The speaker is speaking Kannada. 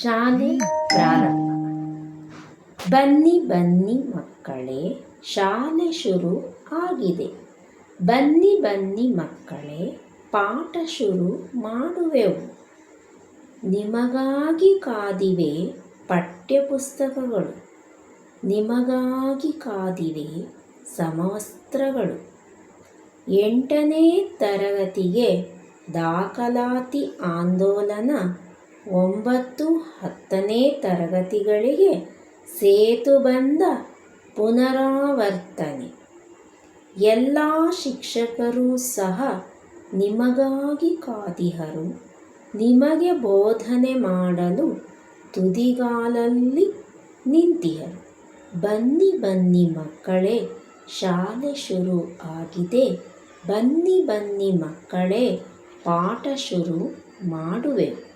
ಶಾಲೆ ಪ್ರಾರಂಭ. ಬನ್ನಿ ಬನ್ನಿ ಮಕ್ಕಳೇ, ಶಾಲೆ ಶುರು ಆಗಿದೆ. ಬನ್ನಿ ಬನ್ನಿ ಮಕ್ಕಳೇ, ಪಾಠ ಶುರು ಮಾಡುವೆವು. ನಿಮಗಾಗಿ ಕಾದಿವೆ ಪಠ್ಯಪುಸ್ತಕಗಳು. ನಿಮಗಾಗಿ ಕಾದಿವೆ ಸಮವಸ್ತ್ರಗಳು. ಎಂಟನೇ ತರಗತಿಗೆ ದಾಖಲಾತಿ ಆಂದೋಲನ ಒಂಬತ್ತು ಹತ್ತನೇ ತರಗತಿಗಳಿಗೆ ಸೇತು ಬಂದ ಪುನರಾವರ್ತನೆ. ಎಲ್ಲ ಶಿಕ್ಷಕರೂ ಸಹ ನಿಮಗಾಗಿ ಕಾದಿಹರು. ನಿಮಗೆ ಬೋಧನೆ ಮಾಡಲು ತುದಿಗಾಲಲ್ಲಿ ನಿಂತಿಹರು. ಬನ್ನಿ ಬನ್ನಿ ಮಕ್ಕಳೇ, ಶಾಲೆ ಶುರು ಆಗಿದೆ. ಬನ್ನಿ ಬನ್ನಿ ಮಕ್ಕಳೇ, ಪಾಠ ಶುರು ಮಾಡುವೆವು.